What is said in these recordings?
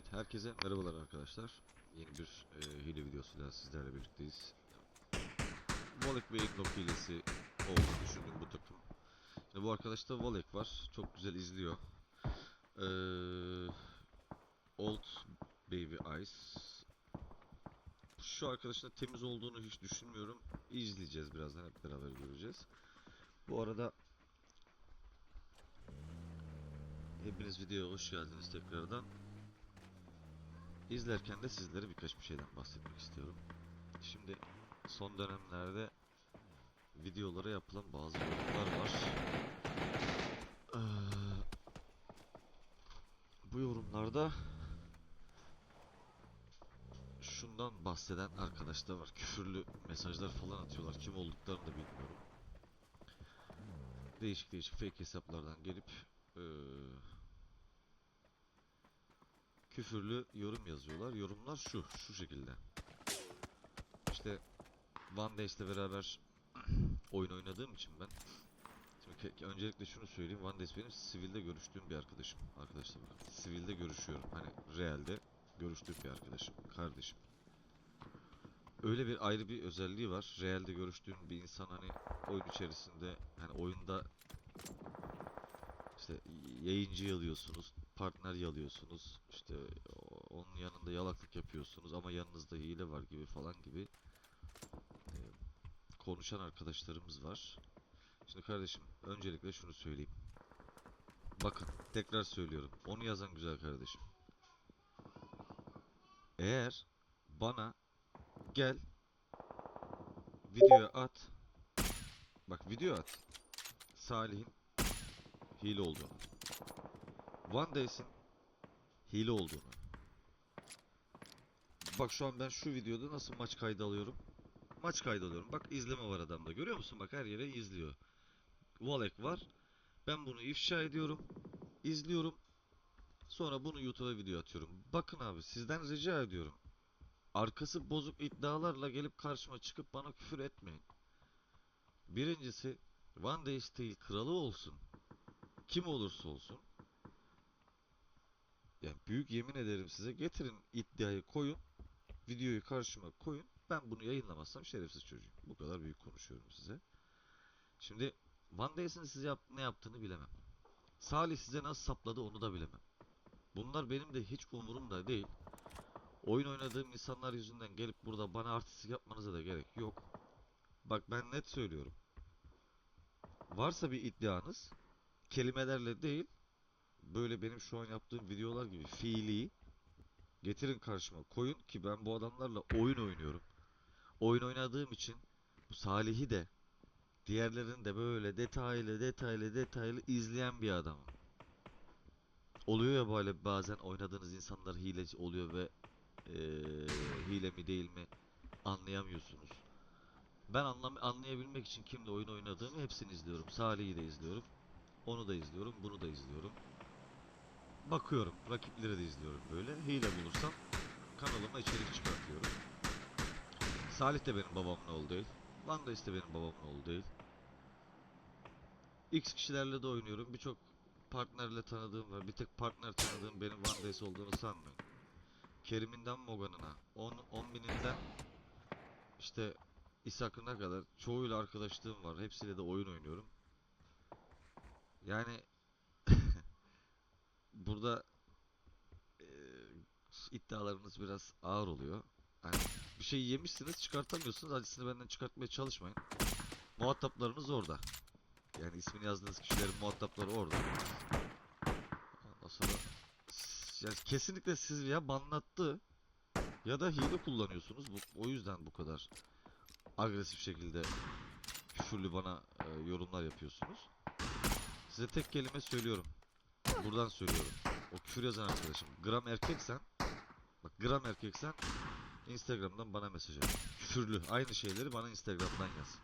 Evet, herkese merhabalar arkadaşlar. Yeni bir e, hile videosuyla sizlerle birlikteyiz. Volek ve Ignok hilesi olduğunu düşündüm bu takım. Şimdi bu arkadaşta Volek var. Çok güzel izliyor. Ee, Old Baby Eyes. Şu arkadaşın da temiz olduğunu hiç düşünmüyorum. İzleyeceğiz birazdan hep beraber göreceğiz. Bu arada Hepiniz videoya hoş geldiniz tekrardan. İzlerken de sizlere birkaç bir şeyden bahsetmek istiyorum. Şimdi son dönemlerde videolara yapılan bazı yorumlar var. Ee, bu yorumlarda şundan bahseden arkadaşlar var. Küfürlü mesajlar falan atıyorlar. Kim olduklarını da bilmiyorum. Değişik değişik fake hesaplardan gelip eee, küfürlü yorum yazıyorlar. Yorumlar şu, şu şekilde. İşte Van Days'le beraber oyun oynadığım için ben Şimdi öncelikle şunu söyleyeyim. Van Days benim sivilde görüştüğüm bir arkadaşım. Arkadaşlar bak. Sivilde görüşüyorum. Hani realde görüştüğüm bir arkadaşım. Kardeşim. Öyle bir ayrı bir özelliği var. Realde görüştüğün bir insan hani oyun içerisinde hani oyunda işte yayıncı yalıyorsunuz, partner yalıyorsunuz, işte onun yanında yalaklık yapıyorsunuz ama yanınızda hile var gibi falan gibi e, konuşan arkadaşlarımız var. Şimdi kardeşim öncelikle şunu söyleyeyim. Bakın tekrar söylüyorum. Onu yazan güzel kardeşim. Eğer bana gel video at. Bak video at. Salih'in hile olduğunu. One Days'in hile olduğunu. Bak şu an ben şu videoda nasıl maç kaydı alıyorum. Maç kaydı alıyorum. Bak izleme var adamda. Görüyor musun? Bak her yere izliyor. Volek var. Ben bunu ifşa ediyorum. İzliyorum. Sonra bunu YouTube'a video atıyorum. Bakın abi sizden rica ediyorum. Arkası bozuk iddialarla gelip karşıma çıkıp bana küfür etmeyin. Birincisi One Day Steel kralı olsun. Kim olursa olsun. Yani büyük yemin ederim size getirin iddiayı koyun. Videoyu karşıma koyun. Ben bunu yayınlamazsam şerefsiz çocuğum. Bu kadar büyük konuşuyorum size. Şimdi Van Days'in size yap ne yaptığını bilemem. Salih size nasıl sapladı onu da bilemem. Bunlar benim de hiç umurumda değil. Oyun oynadığım insanlar yüzünden gelip burada bana artistlik yapmanıza da gerek yok. Bak ben net söylüyorum. Varsa bir iddianız kelimelerle değil böyle benim şu an yaptığım videolar gibi fiili getirin karşıma koyun ki ben bu adamlarla oyun oynuyorum. Oyun oynadığım için Salih'i de diğerlerini de böyle detaylı detaylı detaylı izleyen bir adamım. Oluyor ya böyle bazen oynadığınız insanlar hileci oluyor ve eee, hile mi değil mi anlayamıyorsunuz. Ben anlam anlayabilmek için kimle oyun oynadığımı hepsini izliyorum. Salih'i de izliyorum. Onu da izliyorum, bunu da izliyorum. Bakıyorum, rakipleri de izliyorum böyle. Hile bulursam kanalıma içerik çıkartıyorum. Salih de benim babamın oğlu değil. Van Days de benim babamın oğlu değil. X kişilerle de oynuyorum. Birçok partnerle tanıdığım var. Bir tek partner tanıdığım benim Van Days olduğunu sanmıyorum. Kerim'inden Mogan'ına, 10 10 bininden işte İshak'ına kadar çoğuyla arkadaşlığım var. Hepsiyle de oyun oynuyorum. Yani burada eee, iddialarınız biraz ağır oluyor. Hani bir şey yemişsiniz çıkartamıyorsunuz. Acısını benden çıkartmaya çalışmayın. Muhataplarınız orada. Yani ismini yazdığınız kişilerin muhatapları orada. Ondan sonra yani kesinlikle siz ya banlattı ya da hile kullanıyorsunuz. Bu, o yüzden bu kadar agresif şekilde küfürlü bana e, yorumlar yapıyorsunuz. Size tek kelime söylüyorum. Buradan söylüyorum. O küfür yazan arkadaşım. Gram erkeksen bak gram erkeksen Instagram'dan bana mesaj at. Küfürlü. Aynı şeyleri bana Instagram'dan yaz.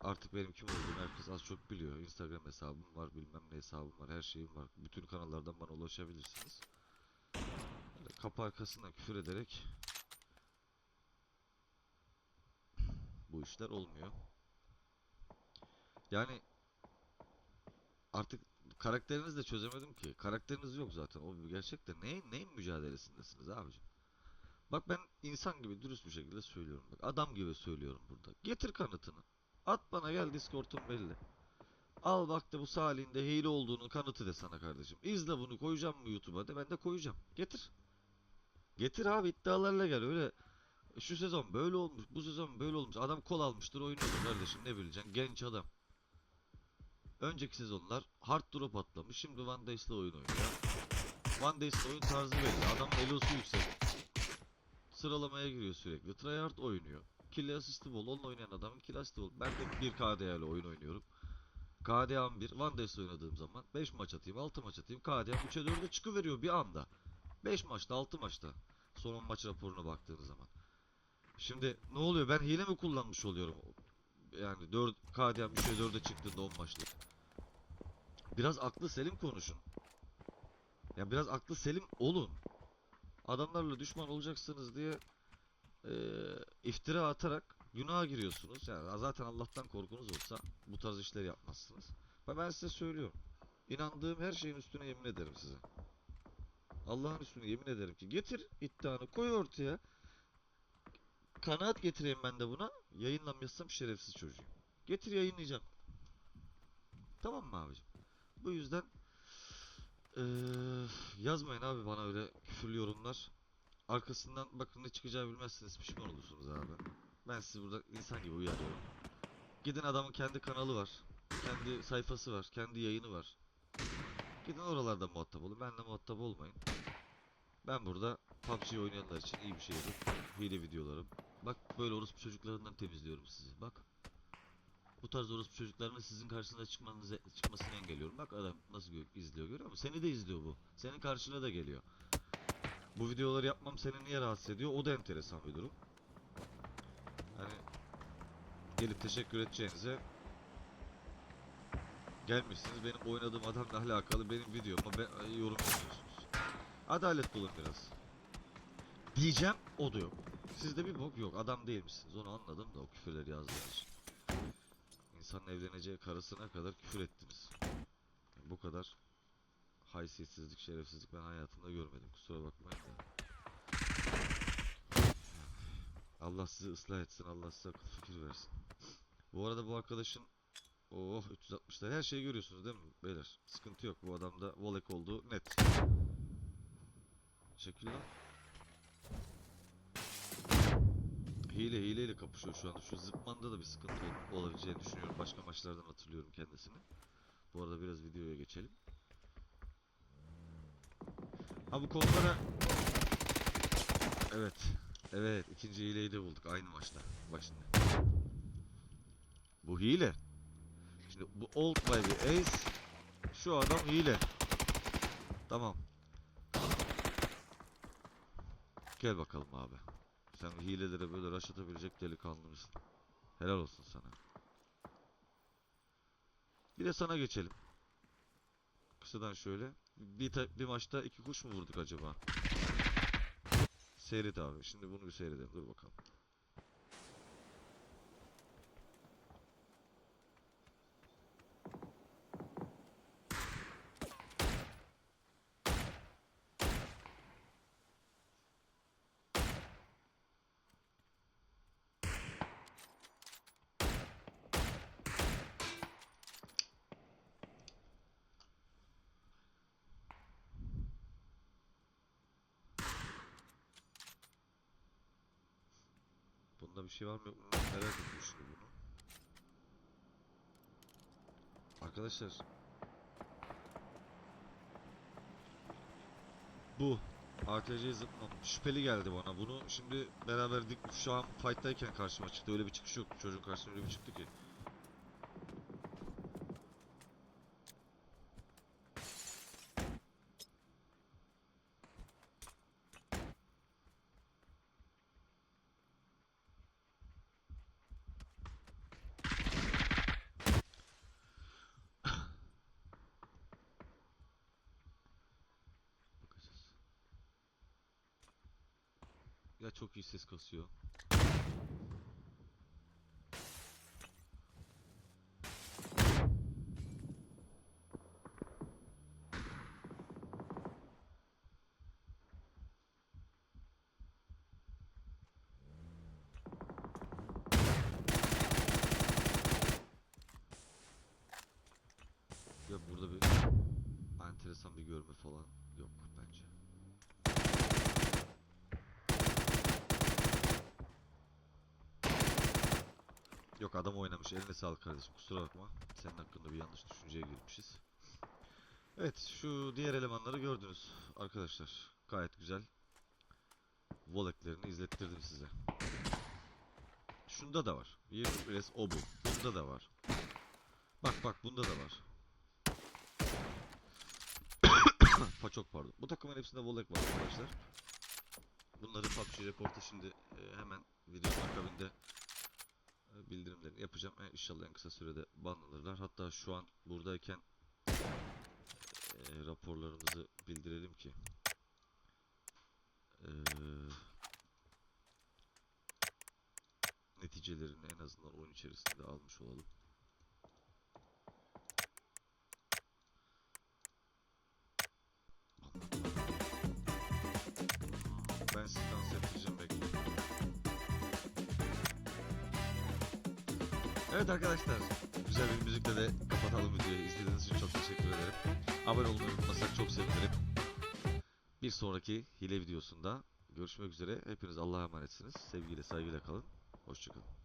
Artık benim kim olduğumu herkes az çok biliyor. Instagram hesabım var, bilmem ne hesabım var, her şeyim var. Bütün kanallardan bana ulaşabilirsiniz. Böyle kapı arkasından küfür ederek bu işler olmuyor. Yani artık karakterinizi de çözemedim ki. Karakteriniz yok zaten. O bir gerçek de neyin, neyin mücadelesindesiniz abicim? Bak ben insan gibi dürüst bir şekilde söylüyorum. Bak adam gibi söylüyorum burada. Getir kanıtını. At bana gel Discord'un belli. Al bak da bu Salih'in de hile olduğunu kanıtı de sana kardeşim. İzle bunu koyacağım mı YouTube'a de ben de koyacağım. Getir. Getir abi iddialarla gel öyle. Şu sezon böyle olmuş, bu sezon böyle olmuş. Adam kol almıştır oynuyor kardeşim ne bileceksin genç adam. Önceki sezonlar hard drop atlamış. Şimdi Van Dijs'le oyun oynuyor. Van Dijs'le oyun tarzı belli. Adam elosu yüksek. Sıralamaya giriyor sürekli. Tryhard oynuyor. Kill assist'i bol. Onunla oynayan adamın kill assist'i bol. Ben de 1 KD ile oyun oynuyorum. KDA'm 1. Van Dijs'le oynadığım zaman 5 maç atayım, 6 maç atayım. KDA'm 3'e 4'e çıkıveriyor bir anda. 5 maçta, 6 maçta. Son 10 maç raporuna baktığınız zaman. Şimdi ne oluyor? Ben hile mi kullanmış oluyorum? Yani 4 KDA'm 3'e 4'e çıktığında 10 maçlık. Biraz aklı selim konuşun. Ya biraz aklı selim olun. Adamlarla düşman olacaksınız diye eee, iftira atarak günaha giriyorsunuz. Yani zaten Allah'tan korkunuz olsa bu tarz işler yapmazsınız. Ben size söylüyorum. İnandığım her şeyin üstüne yemin ederim size. Allah'ın üstüne yemin ederim ki getir iddianı koy ortaya. Kanaat getireyim ben de buna. Yayınlamazsam şerefsiz çocuğum. Getir yayınlayacağım. Tamam mı abicim? Bu yüzden eee, yazmayın abi bana öyle küfürlü yorumlar. Arkasından bakın ne çıkacağı bilmezsiniz pişman olursunuz abi. Ben sizi burada insan gibi uyarıyorum. Gidin adamın kendi kanalı var. Kendi sayfası var. Kendi yayını var. Gidin oralarda muhatap olun. Benle muhatap olmayın. Ben burada PUBG oynayanlar için iyi bir şey yapıp hile videolarım. Bak böyle orospu çocuklarından temizliyorum sizi. Bak. Bu tarz orospu çocuklarının sizin karşınıza çıkmanızı, çıkmasını engelliyorum. Bak adam nasıl gö- izliyor görüyor musun? Seni de izliyor bu. Senin karşına da geliyor. Bu videoları yapmam seni niye rahatsız ediyor? O da enteresan bir durum. Hani gelip teşekkür edeceğinize gelmişsiniz benim oynadığım adamla alakalı benim videoma yorum yapıyorsunuz. Adaletli olun biraz. Diyeceğim o da yok. Sizde bir bok yok. Adam değilmişsiniz. Onu anladım da o küfürleri yazdığınız için. İnsanın evleneceği karısına kadar küfür ettiniz. Yani bu kadar haysiyetsizlik, şerefsizlik ben hayatımda görmedim. Kusura bakmayın da. Allah sizi ıslah etsin. Allah size akıl fikir versin. Bu arada bu arkadaşın Oh 360'lar her şeyi görüyorsunuz değil mi beyler? Sıkıntı yok. Bu adamda Volek olduğu net. Şekil Hile hileyle kapışıyor şu anda. Şu zıpmanda da bir sıkıntı ol- olabileceğini düşünüyorum. Başka maçlardan hatırlıyorum kendisini. Bu arada biraz videoya geçelim. Ha bu konulara... Evet. Evet. ikinci hileyi de bulduk aynı maçta. Bak. Bu hile. Şimdi bu old by bir ace. Şu adam hile. Tamam. Gel bakalım abi. Sen hilelere böyle rush atabilecek delikanlı mısın? Helal olsun sana. Bir de sana geçelim. Kısadan şöyle. Bir, bir maçta iki kuş mu vurduk acaba? Seyret abi. Şimdi bunu bir seyredelim. Dur bakalım. Bunda bir şey var mı yok mu merak ettim şimdi bunu. Arkadaşlar. Bu. ATC zıplam şüpheli geldi bana. Bunu şimdi beraberdik şu an fight'tayken karşıma çıktı. Öyle bir çıkış yok. Çocuğun karşısına öyle bir çıktı ki. Ya çok iyi ses kasıyor. Ya burada bir enteresan bir görme falan yok bence. Yok adam oynamış. Eline sağlık kardeşim. Kusura bakma. Senin hakkında bir yanlış düşünceye girmişiz. Evet şu diğer elemanları gördünüz arkadaşlar. Gayet güzel. Voleklerini izlettirdim size. Şunda da var. 20 pres obu. Bunda da var. Bak bak bunda da var. pa çok pardon. Bu takımın hepsinde volek var arkadaşlar. Bunları PUBG Report'a şimdi e, hemen videonun akabinde bildirimlerini yapacağım. E, inşallah en kısa sürede banlanırlar. Hatta şu an buradayken e, raporlarımızı bildirelim ki e, neticelerini en azından oyun içerisinde almış olalım. Evet arkadaşlar, güzel bir müzikle de kapatalım videoyu. İzlediğiniz için çok teşekkür ederim. Abone olmayı unutmasak çok sevinirim. Bir sonraki hile videosunda görüşmek üzere. Hepiniz Allah'a emanetsiniz. Sevgiyle, saygıyla kalın. Hoşçakalın.